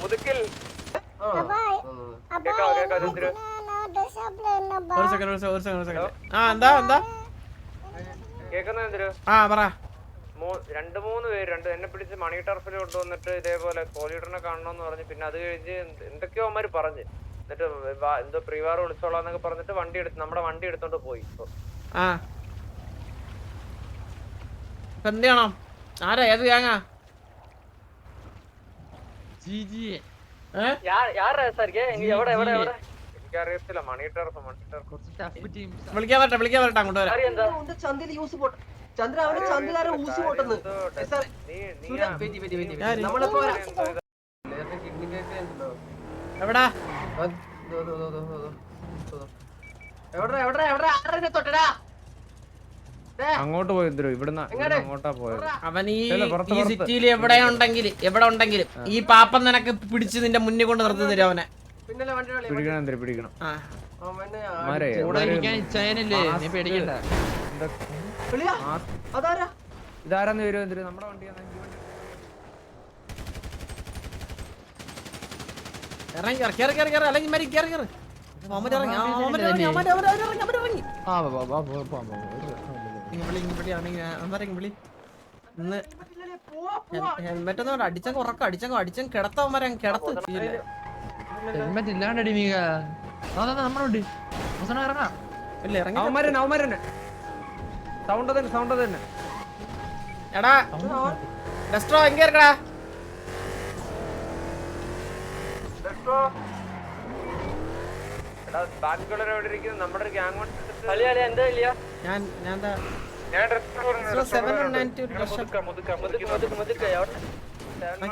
മുതുക്കിൽ. കേക്കാവോ, കേക്കാവോ, ചന്ദ്രു? ഒരു സെക്കൻഡ് ഒരു സെക്കൻഡ് ഒരു സെക്കൻഡ് ആ എന്താ എന്താ? കേക്കുന്ന ആ പറ. മൂ- രണ്ട് മൂന്ന് പേര് രണ്ട് എന്നെ പിടിച്ച് മണി ടർഫിൽ കൊണ്ടുവന്നിട്ട് ഇതേപോലെ കോലീഡറിനെ കാണണമെന്ന് പറഞ്ഞ് പിന്നെ അത് കഴിഞ്ഞ് എന്ത് എന്തൊക്കെയോ അവന്മാര് പറഞ്ഞ്. എന്നിട്ട് എന്തോ പ്രീവാർ വിളിച്ചോളാന്നൊക്കെ പറഞ്ഞിട്ട് വണ്ടി എടുത്ത് നമ്മുടെ വണ്ടി എടുത്തോണ്ട് പോയി ഇപ്പൊ. എന്ത് ചെയ്യണം? ആരാ? ഏത് ഗ്യാങ്ങാ? എനിക്കറിയത്തില്ല മണി ടർഫ് മണി ടർഫ് വിളിക്കാൻ പറ്റ വിളിക്കാൻ പറ്റ അങ്ങോട്ട് വരാം. ചന്ദ്രൻ യൂസ് പോട്ടെ ചന്ദ്ര അവന് ചന്ദ്രൻ ഊസ് പോട്ടെന്ന്? ആര്? എവിടാ ആ, ദോ, ദോ, ദോ, ദോ, ദോ, ദോ, ദോ. എവിടെടാ, എവിടെടാ, എവിടെടാ? ആരെടാ ഇതിനെ തൊട്ടടാ? അങ്ങോട്ട് പോയി എന്തിനു ഇവിടുന്ന് അങ്ങോട്ടാ പോയത്. അവൻ ഈ ഈ സിറ്റിയിൽ എവിടെ ഉണ്ടെങ്കിൽ എവിടെ ഉണ്ടെങ്കിലും ഈ പാപ്പം നിനക്ക് പിടിച്ച് നിന്റെ മുന്നിൽ കൊണ്ട് നിർത്തി തരും അവനെ. പിടിക്കണം പിടിക്കണം? ഇതാരാന്ന് വരും എന്തിനു നമ്മുടെ വണ്ടിയാണ് ഇറങ്ങി അല്ലെങ്കിൽ മരി കയറി കയറി. അവൻ ഇറങ്ങി ആ, അവൻ ഇറങ്ങി അവൻ അവൻ അവൻ ഇറങ്ങി. അവൻ ഇറങ്ങി വിളി വിളി ആണെങ്കിൽ അന്നേരം വിളി. ഇന്ന് ഹെൽമെറ്റ് ഒന്നും അടിച്ചങ്ങ് ഉറക്കം അടിച്ചങ്ങ് അടിച്ചങ്ങ് കിടത്തവന്മാരെ കിടത്ത്. ഹെൽമെറ്റ് ഇല്ലാണ്ടടി മീക നമ്മളുണ്ട്. ഇറങ്ങാം. ഇല്ല ഇറങ്ങി അവന്മാരന്നെ അവന്മാരന്നെ സൗണ്ട് തന്നെ സൗണ്ട് തന്നെ. എടാ ഡെസ്ട്രോ എങ്ക ഡെസ്ട്രോ. എടാ ബാക്കിയുള്ളവരെവിടെ ഇരിക്കുന്നു? നമ്മുടെ ഒരു ഗ്യാങ് കളിയാളി എന്താ ഇല്ല ഞാൻ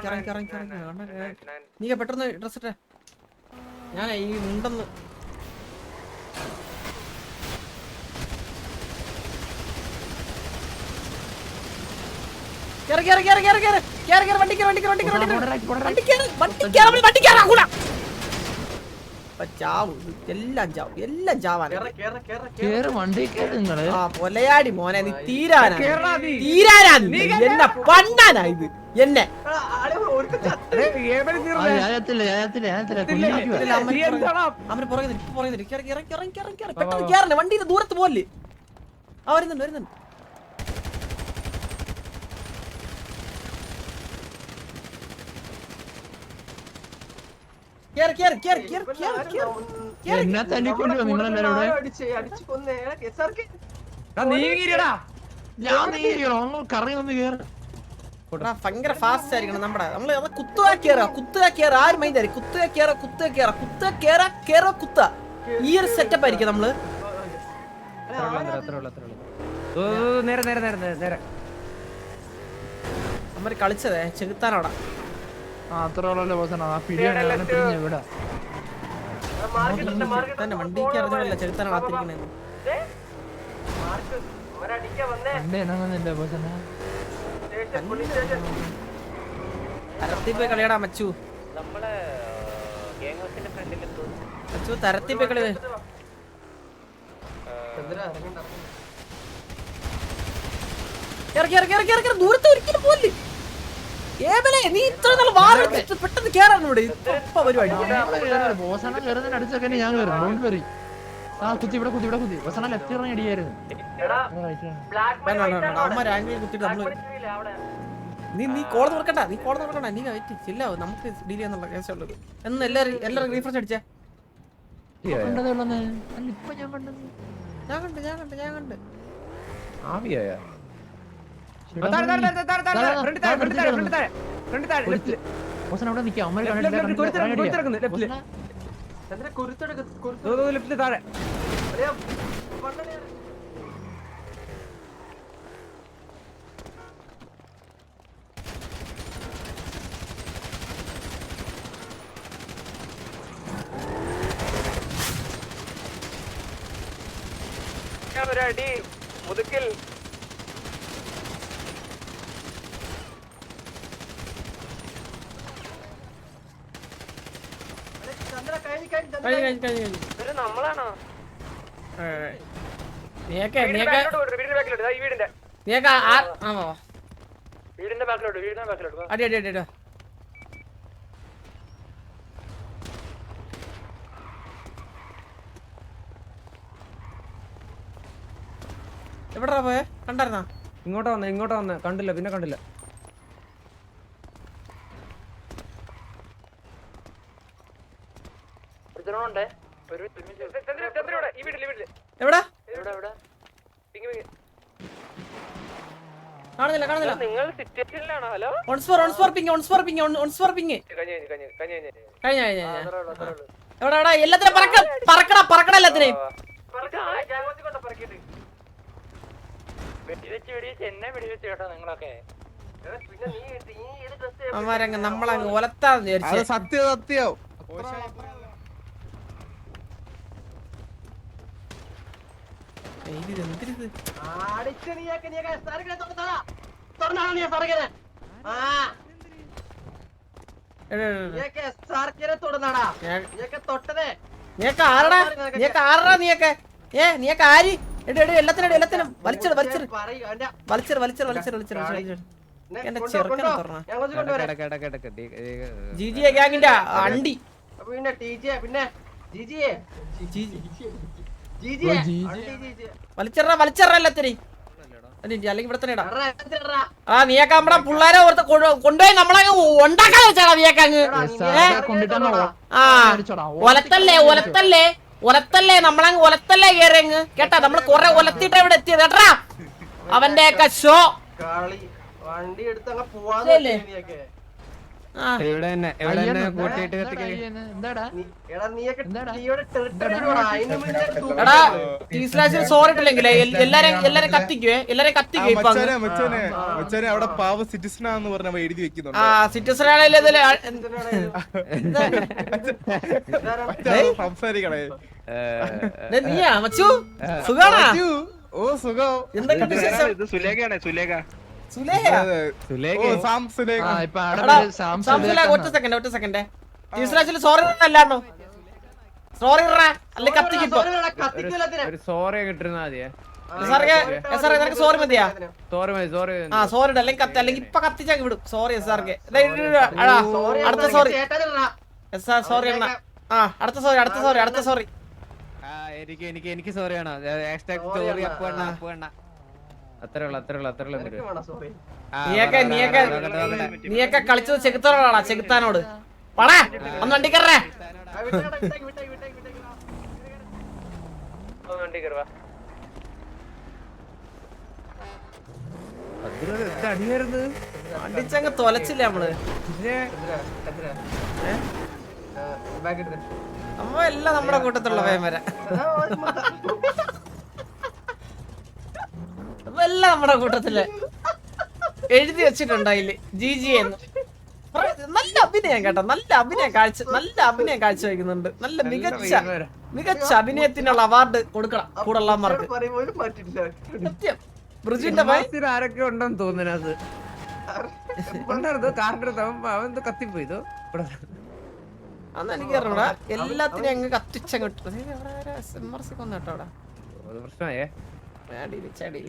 ഇറങ്ങി, ഇറങ്ങി. അണ്ണാ, ഏ, നീ പെട്ടെന്ന് ഡ്രസ് ഇട്ടേ ഞാൻ ഈ ഉണ്ടെന്ന് കേറ്, കേറ്, കേറ്, കേറ്, കേറ്. കേറ്, കേറ്, വണ്ടി കേറ്, വണ്ടി കേറ്, വണ്ടി കേറ്, വണ്ടി കേറ്. വണ്ടി കേറ്, വണ്ടി കേറ്, വണ്ടി കേറാൻ കൂടാ. അപ്പൊ ചാവും. ഇത് എല്ലാം ചാവും. എല്ലാം ചാവാനാ. കേറ്, കേറ്, കേറ്, കേറ്. കേറ് വണ്ടി കേറ് നിങ്ങൾ. ആ പൊലയാടി മോനെ നീ തീരാനാ. തീരാനാ നീ എന്നെ പണ്ടാനാ ഇത്. എന്നെ. അവന് പുറകെ പുറകെ നിൽക്ക്. ഇറങ്ങി, ഇറങ്ങി, ഇറങ്ങി, ഇറങ്ങി, ഇറങ്ങി. പെട്ടെന്ന് കേറണേ വണ്ടിയുടെ ദൂരത്ത് പോലെ ആ വരുന്നുണ്ട് വരുന്നുണ്ട്. എന്നെ നിങ്ങളെല്ലാരും ഇവിടെ. നീ ഞാൻ കറങ്ങി കേറ്. ഭയങ്കര ഫാസ്റ്റ് ആയിരിക്കണം നമ്മുടെ. നമ്മൾ അത് കുത്തുക കേറ. കുത്തുക കേറ. ആരും മൈൻഡ് ആയിരിക്കും കുത്തുക കേറ കുത്തുക കേറ. കുത്തുക കേറ കേറ കുത്ത ഈ ഒരു സെറ്റപ്പ് ആയിരിക്കും നമ്മൾ. നേരെ നേരെ നേരെ നേരെ നേരെ. നമ്മൾ കളിച്ചതേ ചെകുത്താനോടാ ആ അത്ര ആ പിടിയാണ് പിടിഞ്ഞ ഇവിടെ. വണ്ടിക്ക് അറിഞ്ഞില്ല. വണ്ടി ഇണങ്ങുന്നില്ല ബോസനെ പോയി കളിയടാ മച്ചു. മച്ചു പോയി കളി. കേറ് ദൂരത്ത് ഒരിക്കലും പോൽ ഏബലെ നീ ഇത്ര നാൾ വാറെടുത്തിട്ട് പെട്ടെന്ന് കേറാണ് ഇവിടെ. ഇപ്പൊ പരിപാടി. ഞാൻ കയറും ഡോണ്ട് വെറി ആ കുത്തി ഇവിടെ കുത്തി ഇവിടെ കുത്തി. ബോസണ ലെഫ്റ്റ് ഇറങ്ങി അടിയായിരുന്നു. അവന്മാർ ആംഗിളിൽ കുത്തിയിട്ട് നമ്മൾ? നീ നീ കോള തുറക്കണ്ട നീ കോള തുറക്കണ്ട. നീ വെയിറ്റ് ചില്ല നമുക്ക് ഡീൽ ചെയ്യാന്നുള്ള കേസുള്ളത് എന്ന് എല്ലാരും എല്ലാരും റീഫ്രഷ് അടിച്ചേ. ഞാൻ കണ്ട് ഞാൻ കണ്ട് ഞാൻ കണ്ട്. ആവിയായ? അവിടെ നിൽക്കാം അമ്മ കുരുത്ത്. താഴെ. ഒരടി മുതുക്കിൽ അടി അടി അടി എവിടാ പോയെ? കണ്ടായിരുന്നാ? ഇങ്ങോട്ടാ വന്നേ ഇങ്ങോട്ടാ വന്നേ. കണ്ടില്ല പിന്നെ കണ്ടില്ല. കാണുന്നില്ല കാണുന്നില്ല. നിങ്ങൾ സിറ്റുവേഷനിലാണോ? ഹലോ? ഓൺസ് ഫോർ ഓൺസ് ഫോർ പിങ് ഓൺസ് ഫോർ പിങ് ഓൺസ് ഫോർ പിങ് കഞ്ഞി കഞ്ഞി കഞ്ഞി കഞ്ഞി കഴിഞ്ഞ കഴിഞ്ഞ കഴിഞ്ഞ എവിടെ എവിടെ എല്ലാത്തിനും പറക്ക പറക്കട പറക്കട എല്ലാത്തിനെയും. നമ്മളങ്ങ് ഒലത്താന്ന് വിചാരിച്ചു. അത് സത്യം സത്യം ഏയ്, ഇത് എന്തിരിത് അടിച്ച് നീയൊക്കെ നീയൊക്കെ സർക്കിനെ തുറന്നതാ തുറന്നാണോ നീ സർക്കിനെ ആ എടാ, എടാ, എടാ. നീയൊക്കെ സർക്കിനെ തുറന്നാടാ ഞാൻ- നീയൊക്കെ തൊട്ടതേ നീയൊക്കെ ആരടാ നീയൊക്കെ ആരടാ നീയൊക്കെ ഏ നീയൊക്കെ ആര്? എടി എടി എല്ലാത്തിനും എടി, എല്ലാത്തിനും. വലിച്ചിട് വലിച്ചിട്. വലിച്ചിട് വലിച്ചിട് വലിച്ചിട് വലിച്ചിട് എന്റെ ചെറുക്കനെ കൊണ്ടോ. തുറന്നാ. ഞാൻ കുറച്ച് കൊണ്ടുവരാം ജി ജി ഗ്യാങ്ങിന്റെ അണ്ടി. പിന്നെ ടിജിയെ പിന്നെ ജിജിയെ. എല്ലാത്തിനും അല്ല, അല്ലെങ്കിൽ ഇവിടെ തന്നെ ഇടാം ആ നീയൊക്കെ നമ്മടെ പിള്ളേരെ ഓർത്ത് കൊണ്ടുപോയി നമ്മളങ്ങ് ഉണ്ടാക്കാൻ വെച്ചാടാ നീയൊക്കെ അങ്ങ്. എടാ, നീ സാർ, ഏ? സർക്കിനെ കൊണ്ടിട്ടാണോ? തുറന്നതാ. ആ. ഒലത്തല്ലേ ഒലത്തല്ലേ ഒലത്തല്ലേ നമ്മളങ്ങ് ഒലത്തല്ലേ കേറിയങ്ങ് കേട്ടാ നമ്മൾ കൊറേ ഒലത്തിട്ട് ഇവിടെ എത്തിയത്. കേട്ടാ അവന്റെ ഒക്കെ ഷോ വണ്ടി എടുത്ത് അങ്ങ് പോവാന്ന് ശരിയല്ലേ? വെച്ചില്ലേ നീയൊക്കെ ആ ഇവിടെ തന്നെ? ഇവിടെ തന്നെ കൂട്ടിയിട്ട് എടാ ടീസ്ലാശിന് എല്ലാരും എല്ലാരും കത്തിക്കുവേ? എല്ലാരും കത്തിക്കുവേ മച്ചാനെ മച്ചാനെ മച്ചാനെ അവിടെ പാവ സിറ്റിസൺ ആന്ന് പറഞ്ഞ എഴുതി വെക്കുന്നുണ്ട്. ആ സിറ്റിസൺ സംസാരിക്കണേ. നീയാ മച്ചു? സുഖാണോ? ഓ സുഖം. എന്തൊക്കെ സുലേഖയാണ് സുലേഖ. ഒറ്റ സെക്കൻഡ് ഒറ്റ സെക്കൻഡ്. സോറി അല്ലാണോ സോറി ഇറ അല്ലെ കത്തിക്ക് ഇപ്പൊ. ഒരു സോറി കിട്ടിരുന്നാ മതിയെ. സാറേ എസ് നിനക്ക് സോറി മതിയാ? സോറി സോറി ആ സോറി അല്ലെങ്കിൽ കത്തി അല്ലെങ്കിൽ ഇപ്പൊ കത്തിച്ചങ്ങ് വിടും. സോറി എസ് ആർക്ക് അടുത്ത സോറി എസ് ആർ സോറി ആ അടുത്ത സോറി അടുത്ത സോറി അടുത്ത സോറി ആ എനിക്ക് എനിക്ക് എനിക്ക് സോറി ആണോ ഹാഷ്ടാഗ് സോറി അപ്പ് അപ്പ് അത്രേ ഉള്ളൂ അത്രേ ഉള്ളൂ അത്രേ ഉള്ളൂ നീയൊക്കെ കളിച്ചത് ചെകുത്താനോടാ ചെകുത്താനോട്? പടാ ഒന്ന് വണ്ടി കയറേ അടിച്ചങ്ങ് തൊലച്ചില്ല നമ്മൾ? നമ്മ എല്ലാം നമ്മുടെ കൂട്ടത്തിലുള്ള വേമര നമ്മുടെ കൂട്ടത്തിൽ. എഴുതി വെച്ചിട്ടുണ്ട് അതിൽ. ജി ജി എന്ന്. നല്ല അഭിനയം കേട്ടോ. നല്ല അഭിനയം കാഴ്ച നല്ല അഭിനയം കാഴ്ച വയ്ക്കുന്നുണ്ട്. നല്ല മികച്ച മികച്ച അഭിനയത്തിനുള്ള അവാർഡ് കൊടുക്കണം കൂടുള്ളമാർക്ക് സത്യം. ബ്രിജുവിന്റെ ആരൊക്കെ ഉണ്ടെന്ന് തോന്നുന്നത് കത്തിപ്പോയിതോ അന്ന് എനിക്ക് അറിഞ്ഞൂടാ എല്ലാത്തിനും അങ്ങ് കത്തിച്ചങ്ങോട്ട് കൊന്നു കേട്ടോ അവിടെ. പ്രശ്നമായേ. അടിയിൽ, ചടിയിൽ.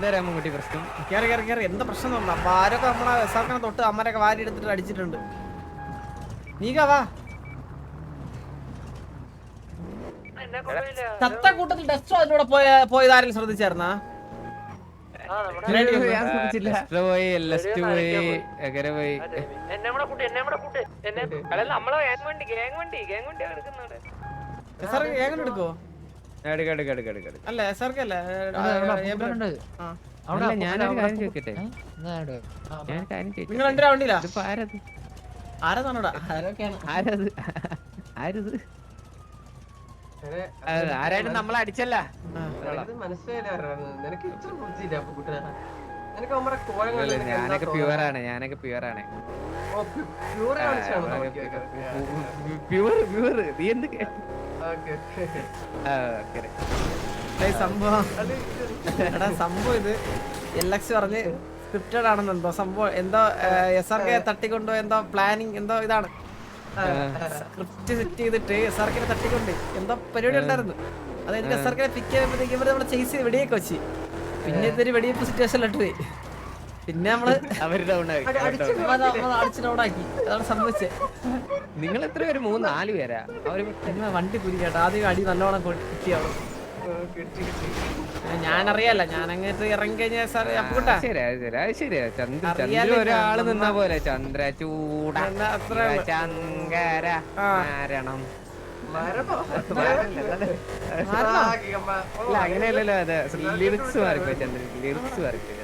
എന്താ രാമൻകുട്ടി പ്രശ്നം. കയറി കയറി കയറി എന്താ പ്രശ്നം തോന്നുന്നു അപ്പൊ ആരൊക്കെ നമ്മളെ എസാക്കനെ തൊട്ട് അമ്മരൊക്കെ വാരി എടുത്തിട്ട് അടിച്ചിട്ടുണ്ട്. നീക വാ. ചത്ത കൂട്ടത്തിൽ ഡസ്റ്റോ അതിലൂടെ പോയ പോയത് ആരെങ്കിലും ശ്രദ്ധിച്ചായിരുന്നാ? ഞാൻ അല്ല എസ് ആർ എടുക്ക. അല്ല അല്ല ഞാനൊരു കാര്യം ചോദിക്കട്ടെ? ഞാൻ കാര്യം നിങ്ങൾ ചോദിച്ചോട്ടെ? രണ്ടു വണ്ടിയിലാ ഇതിപ്പോ ആരത്? ആരൊക്കെയാണ്? ആരത്? ആരത്? അത് ആരായിട്ട് നമ്മളെ അടിച്ചല്ല. ഞാനൊക്കെ പ്യുവറാണ് ഞാനൊക്കെ ഓക്കെ പ്യുവർ പ്യുവർ നീ എന്ത് കേ- സംഭവം. എടാ സംഭവം ഇത്. എൽ എക്സ് പറഞ്ഞ് സ്ക്രിപ്റ്റഡ് ആണെന്ന് എന്തോ സംഭവം. എന്തോ എസ് ആർ കെ തട്ടിക്കൊണ്ടോ എന്തോ പ്ലാനിങ് എന്തോ ഇതാണ്. സ്ക്രിപ്റ്റ് സെറ്റ് ചെയ്തിട്ട് എസ് ആർ കെ തട്ടിക്കൊണ്ട് എന്തോ പരിപാടി ഉണ്ടായിരുന്നു. അതായത് എസ് ആർ കെ പിക്ക് ചെയ്യുമ്പോഴത്തേക്കും നമ്മളെ ചേസ് വെടിയൊക്കെ വെച്ച്. പിന്നെ ഇതൊരു വെടിയപ്പ് സിറ്റുവേഷനിലിട്ട് പോയി പിന്നെ നമ്മൾ അവർ ഡൗൺ ആയി. അടിച്ച് അതാണ് സംഭവിച്ചത് നിങ്ങൾ എത്ര പേര്? മൂന്ന് നാല് പേരാ? അവർ പിന്നെ വണ്ടി കുരി കേട്ടോ ആദ്യം അടി നല്ലോണം കിട്ടി അവിടെ ഞാനറിയാല ഞാൻ അങ്ങോട്ട് ഇറങ്ങി കഴിഞ്ഞാൽ സാർ അപ്പൂട്ടാ. ശരി ശരിയാ അത് ശരിയാ ചന്ദ്ര അറിയാലോ ചന്ദ്ര ഒരാൾ നിന്ന പോലെ ചന്ദ്ര ചൂട. ചങ്കര. മരണം അങ്ങനെയല്ലല്ലോ അതെ. ലിറിക്സ് മാറിപ്പോയി ചന്ദ്ര. ലിറിക്സ് മാറിപ്പോ